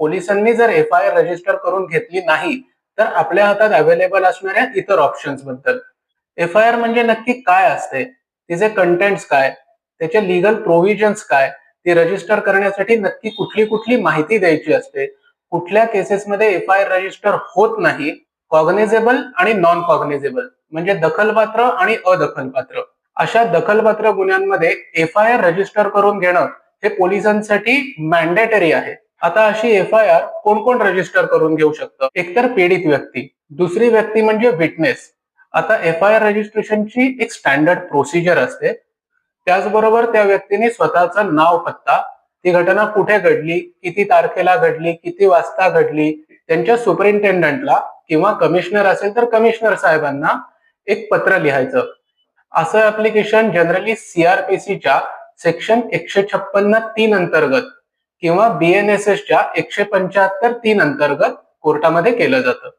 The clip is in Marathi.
पोलिसांनी जर एफ आय आर रजिस्टर करून घेतली नाही तर आपल्या हातात अवेलेबल असणाऱ्या इतर ऑप्शन्सबद्दल. एफ आय आर म्हणजे नक्की काय असते? तिचे कंटेंट्स काय? त्याचे लिगल प्रोव्हिजन्स काय? ती रजिस्टर करण्यासाठी नक्की कुठली कुठली माहिती द्यायची असते? कुठल्या केसेसमध्ये एफ आय आर रजिस्टर होत नाही? कॉग्नेजेबल आणि नॉन कॉग्नेजेबल म्हणजे दखलपात्र आणि अदखलपात्र. अशा दखलपात्र गुन्ह्यांमध्ये एफ आय आर रजिस्टर करून घेणं हे पोलिसांसाठी मॅन्डेटरी आहे. आता अशी एफ आय आर कोण कोण रजिस्टर करून घेऊ शकतं? एकतर पीडित व्यक्ती दुसरी व्यक्ती म्हणजे विटनेस आता एफ आय आर रजिस्ट्रेशनची एक स्टँडर्ड प्रोसिजर असते. त्याचबरोबर त्या व्यक्तीने स्वतःचं नाव पत्ता ती घटना कुठे घडली किती तारखेला घडली किती वाजता घडली त्यांच्या सुपरिंटेंडंटला किंवा कमिशनर असेल तर कमिशनर साहेबांना एक पत्र लिहायचं. असं ऍप्लिकेशन जनरली सीआरपीसीच्या सेक्शन एकशे छप्पन्न तीन अंतर्गत किंवा बीएनएसएसच्या एकशे पंच्याहत्तर तीन अंतर्गत कोर्टामध्ये केलं जातं.